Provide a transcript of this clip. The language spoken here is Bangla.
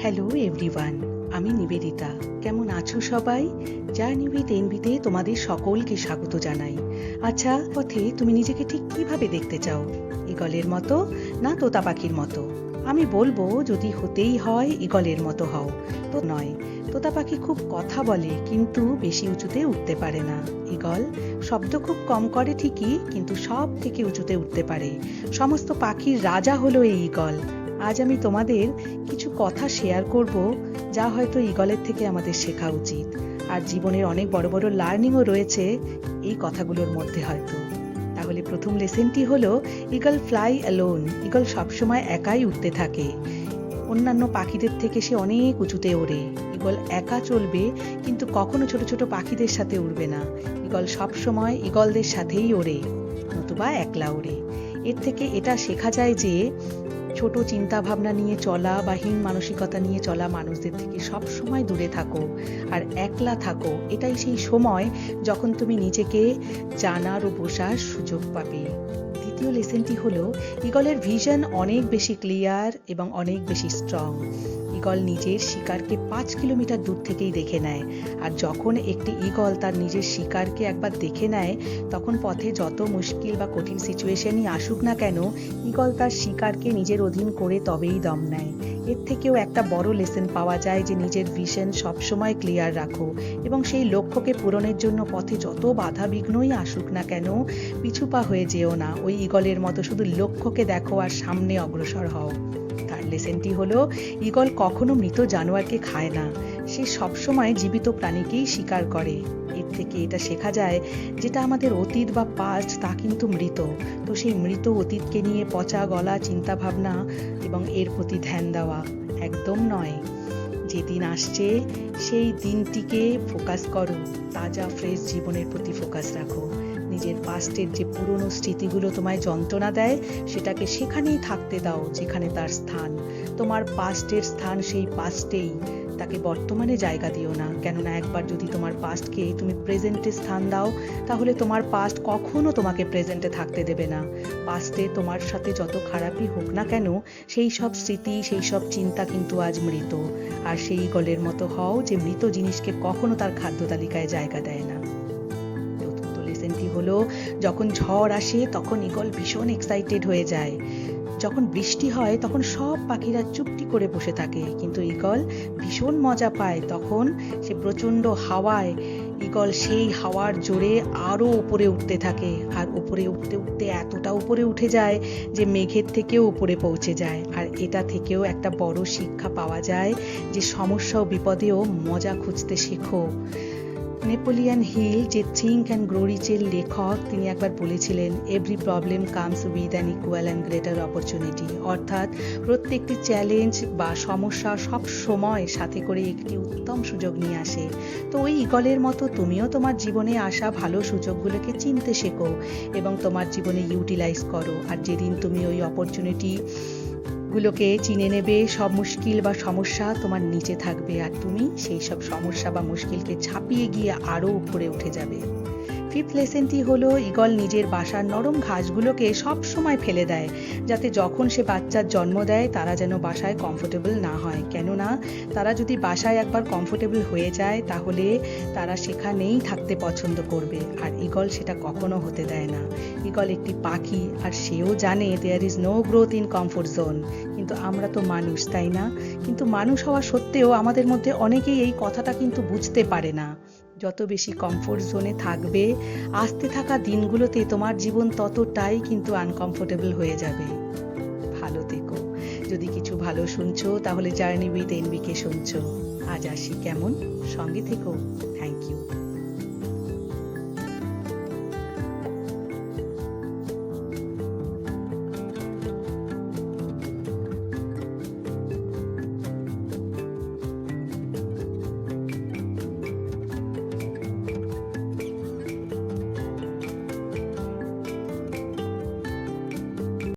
হ্যালো এভরিওয়ান আমি নিবেদিতা। কেমন আছো সবাই? জার্নি উইথ এনবিতে তোমাদের সকলকে স্বাগত জানাই। আচ্ছা পথে তুমি নিজেকে ঠিক কীভাবে দেখতে চাও? ইগলের মতো না তোতা পাখির মতো? আমি বলব, যদি হতেই হয়, ইগলের মতো হও। তো নয় তোতা পাখি খুব কথা বলে, কিন্তু বেশি উঁচুতে উঠতে পারে না। ইগল শব্দ খুব কম করে ঠিকই, কিন্তু সব থেকে উঁচুতে উঠতে পারে। সমস্ত পাখির রাজা হলো এই ইগল। আজ আমি তোমাদের কিছু কথা শেয়ার করব যা হয়তো ইগলের থেকে আমাদের শেখা উচিত। আর জীবনের অনেক বড় বড় লার্নিংও রয়েছে এই কথাগুলোর মধ্যে হয়তো। তাহলে প্রথম লেসেনটি হলো ইগল ফ্লাই অ্যালোন ইগল সবসময় একাই উঠতে থাকে। অন্যান্য পাখিদের থেকে সে অনেক উঁচুতে ওড়ে। ইগল একা চলবে, কিন্তু কখনো ছোট ছোট পাখিদের সাথে উড়বে না। ইগল সবসময় ইগলদের সাথেই ওড়ে, নতুবা একলা ওড়ে। এর থেকে এটা শেখা যায় যে ছোট চিন্তা ভাবনা নিয়ে চলা বা হীন মানসিকতা নিয়ে চলা মানুষদের থেকে সব সময় দূরে থাকো আর একলা থাকো। এটাই সেই সময় যখন তুমি নিজেকে জানার ও বসার সুযোগ পাবে। দ্বিতীয় লেসেনটি হলো ইগলের ভিশন অনেক বেশি ক্লিয়ার এবং অনেক বেশি স্ট্রং ইগল নিজের শিকারকে পাঁচ কিলোমিটার দূর থেকেই দেখে নেয়। আর যখন একটি ইগল তার নিজের শিকারকে একবার দেখে নেয়, তখন পথে যত মুশকিল বা কঠিন সিচুয়েশনই আসুক না কেন, ইগল তার শিকারকে নিজের অধীন করে তবেই দম নেয়। এর থেকেও একটা বড় লেসন পাওয়া যায় যে নিজের ভিশন সবসময় ক্লিয়ার রাখো এবং সেই লক্ষ্যকে পূরণের জন্য পথে যত বাধা বিঘ্নই আসুক না কেন পিছুপা হয়ে যেও না। ওই ইগলের মতো শুধু লক্ষ্যকে দেখো আর সামনে অগ্রসর হও। লেসেনটি হলো, ঈগল কখনো মৃত জানোয়ারকে খায় না। সে সবসময় জীবিত প্রাণীকেই শিকার করে। এর থেকে এটা শেখা যায় যেটা আমাদের অতীত বা পাস্ট তা কিন্তু মৃত। তো সেই মৃত অতীতকে নিয়ে পচা গলা চিন্তা ভাবনা এবং এর প্রতি ধ্যান দেওয়া একদম নয়। যেদিন আসছে, সেই দিনটিকে ফোকাস করো। তাজা ফ্রেশ জীবনের প্রতি ফোকাস রাখো। নিজের পাস্টের যে পুরনো স্মৃতিগুলো তোমায় যন্ত্রণা দেয়, সেটাকে সেখানেই থাকতে দাও, যেখানে তার স্থান। তোমার পাস্টের স্থান সেই পাস্টেই। তাকে বর্তমানে জায়গা দিও না। কেননা একবার যদি তোমার পাস্টকে তুমি প্রেজেন্টে স্থান দাও, তাহলে তোমার পাস্ট কখনো তোমাকে প্রেজেন্টে থাকতে দেবে না। পাস্টে তোমার সাথে যত খারাপই হোক না কেন, সেই সব স্মৃতি, সেই সব চিন্তা কিন্তু আজ মৃত। আর সেই গলের মতো হও যে মৃত জিনিসকে কখনো তার খাদ্য তালিকায় জায়গা দেয় না। হলো, যখন ঝড় আসে তখন ইগল ভীষণ এক্সাইটেড হয়ে যায়। যখন বৃষ্টি হয় তখন সব পাখিরা চুপটি করে বসে থাকে। কিন্তু ইগল ভীষণ মজা পায়। তখন সে প্রচণ্ড হাওয়ায় ইগল সেই হাওয়ার জোরে আরও উপরে উঠতে থাকে। আর উপরে উঠতে উঠতে এতটা উপরে উঠে যায় যে মেঘের থেকেও উপরে পৌঁছে যায়। আর এটা থেকেও একটা বড় শিক্ষা পাওয়া যায় যে সমস্যা ও বিপদেও মজা খুঁজতে শেখো। নেপোলিয়ান হিল যে থিঙ্ক অ্যান্ড গ্রো রিচের লেখক, তিনি একবার বলেছিলেন every problem comes with an equal and greater opportunity অর্থাৎ প্রত্যেকটি চ্যালেঞ্জ বা সমস্যা সব সময় সাথে করে একটি উত্তম সুযোগ নিয়ে আসে। তো ওই ইগলের মতো তুমিও তোমার জীবনে আসা ভালো সুযোগগুলোকে চিনতে শেখো এবং তোমার জীবনে ইউটিলাইজ করো। আর যেদিন তুমি ওই অপরচুনিটি গুলোকে চিনে নেবে, সব মুশকিল বা সমস্যা তোমার নিচে থাকবে আর তুমি সেই সব সমস্যা বা মুশকিলকে ছাপিয়ে গিয়ে আরও উপরে উঠে যাবে। ফিফথ লেসেনটি হলো ইগল নিজের বাসার নরম ঘাসগুলোকে সব সময় ফেলে দেয়, যাতে যখন সে বাচ্চার জন্ম দেয়, তারা যেন বাসায় কমফোর্টেবল না হয়। কেননা, তারা যদি বাসায় একবার কমফোর্টেবল হয়ে যায়, তাহলে তারা সেখানেই থাকতে পছন্দ করবে। আর ইগল সেটা কখনো হতে দেয় না। ইগল একটি পাখি, আর সেও জানে there is no growth in comfort zone কিন্তু আমরা তো মানুষ, তাই না? কিন্তু মানুষ হওয়া সত্ত্বেও আমাদের মধ্যে অনেকেই এই কথাটা কিন্তু বুঝতে পারে না। যত বেশি কমফোর্ট জোনে থাকবে, আসতে থাকা দিনগুলোতে তোমার জীবন ততটাই কিন্তু আনকমফোর্টেবল হয়ে যাবে। ভালো থেকো। যদি কিছু ভালো শুনছো, তাহলে জার্নি উইথ এনবিকে শুনছো। আজ আসি কেমন? সঙ্গে থেকো। Thank you